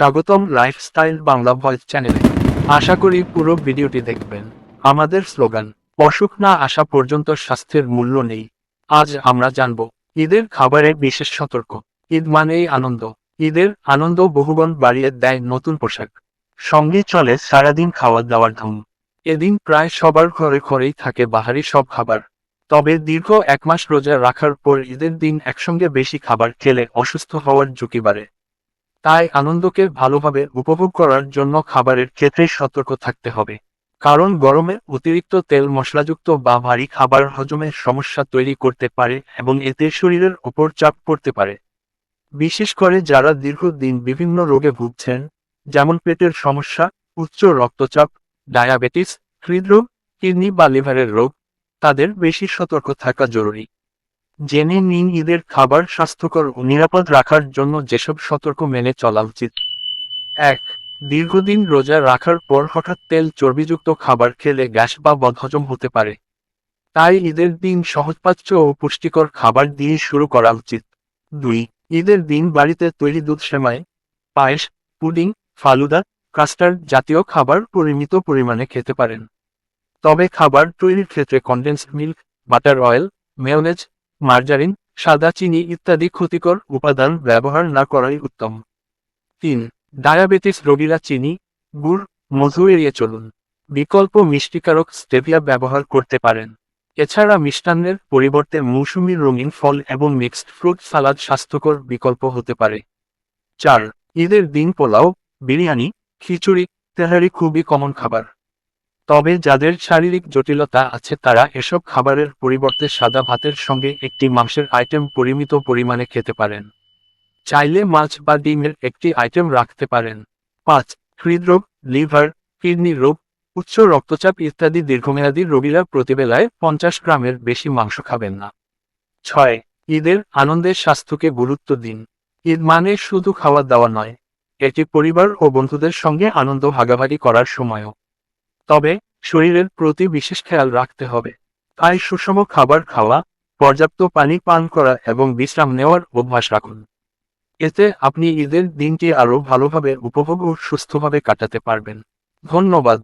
স্বাগতম lifestyle Bangla voice চ্যানেলে আশা করি পুরো ভিডিওটি দেখবেন। আমাদের স্লোগান, অসুখ না আসা পর্যন্ত স্বাস্থ্যের মূল্য নেই। আজ আমরা জানব, ঈদের খাবারে বিশেষ সতর্ক। ঈদ মানেই আনন্দ। ঈদের আনন্দ বহুগুণ বাড়িয়ে দেয় নতুন পোশাক। সঙ্গে চলে সারাদিন খাওয়া দাওয়ার ধুম। এদিন প্রায় সবার ঘরে ঘরেই থাকে বাহারি সব খাবার। তবে দীর্ঘ এক মাস রোজা রাখার পর ঈদের দিন একসঙ্গে বেশি খাবার খেলে অসুস্থ হওয়ার ঝুঁকি বাড়ে। তাই আনন্দকে ভালোভাবে উপভোগ করার জন্য খাবারের ক্ষেত্রে সতর্ক থাকতে হবে। কারণ গরমে অতিরিক্ত তেল মশলাযুক্ত বা ভারী খাবার হজমের সমস্যা তৈরি করতে পারে এবং এতে শরীরের ওপর চাপ পড়তে পারে। বিশেষ করে যারা দীর্ঘদিন বিভিন্ন রোগে ভুগছেন, যেমন পেটের সমস্যা, উচ্চ রক্তচাপ, ডায়াবেটিস, হৃদরোগ, কিডনি বা লিভারের রোগ, তাদের বেশি সতর্ক থাকা জরুরি। জেনে নিন ঈদের খাবার স্বাস্থ্যকর ও নিরাপদ রাখার জন্য যেসব সতর্ক মেনে চলা উচিত। এক, দীর্ঘদিন রোজা রাখার পর হঠাৎ তেল চর্বিযুক্ত খাবার খেলে গ্যাস বা বদহজম হতে পারে। তাই ঈদের দিন সহজপাচ্য ও পুষ্টিকর খাবার দিয়ে শুরু করা উচিত। দুই, ঈদের দিন বাড়িতে তৈরি দুধ সেমাই, পায়েস, পুডিং, ফালুদা, কাস্টার্ড জাতীয় খাবার পরিমিত পরিমাণে খেতে পারেন। তবে খাবার তৈরির ক্ষেত্রে condensed milk butter oil mayonnaise margarine, সাদা চিনি ইত্যাদি ক্ষতিকর উপাদান ব্যবহার না করাই উত্তম। তিন, ডায়াবেটিস রোগীরা চিনি, গুড়, মধু এড়িয়ে চলুন। বিকল্প মিষ্টিকারক স্টেভিয়া ব্যবহার করতে পারেন। এছাড়া মিষ্টান্নের পরিবর্তে মৌসুমী রঙিন ফল এবং মিক্সড ফ্রুট সালাদ স্বাস্থ্যকর বিকল্প হতে পারে। চার, ঈদের দিন পোলাও, বিরিয়ানি, খিচুড়ি, তেহারি খুবই কমন খাবার। তবে যাদের শারীরিক জটিলতা আছে তারা এসব খাবারের পরিবর্তে সাদা ভাতের সঙ্গে একটি মাংসের আইটেম পরিমিত পরিমাণে খেতে পারেন। চাইলে মাছ বা ডিমের একটি আইটেম রাখতে পারেন। পাঁচ, হৃদরোগ, লিভার, কিডনি রোগ, উচ্চ রক্তচাপ ইত্যাদি দীর্ঘমেয়াদী রোগীরা প্রতিবেলায় পঞ্চাশ গ্রামের বেশি মাংস খাবেন না। ছয়, ঈদের আনন্দের স্বাস্থ্যকে গুরুত্ব দিন। ঈদ মানে শুধু খাওয়া দাওয়া নয়, এটি পরিবার ও বন্ধুদের সঙ্গে আনন্দ ভাগাভাগি করার সময়ও। তবে শরীরের প্রতি বিশেষ খেয়াল রাখতে হবে। তাই সুষম খাবার খাওয়া, পর্যাপ্ত পানি পান করা এবং বিশ্রাম নেওয়ার অভ্যাস রাখুন। এতে আপনি ঈদের দিনটি আরও ভালোভাবে, উপভোগ ও সুস্থভাবে কাটাতে পারবেন। ধন্যবাদ।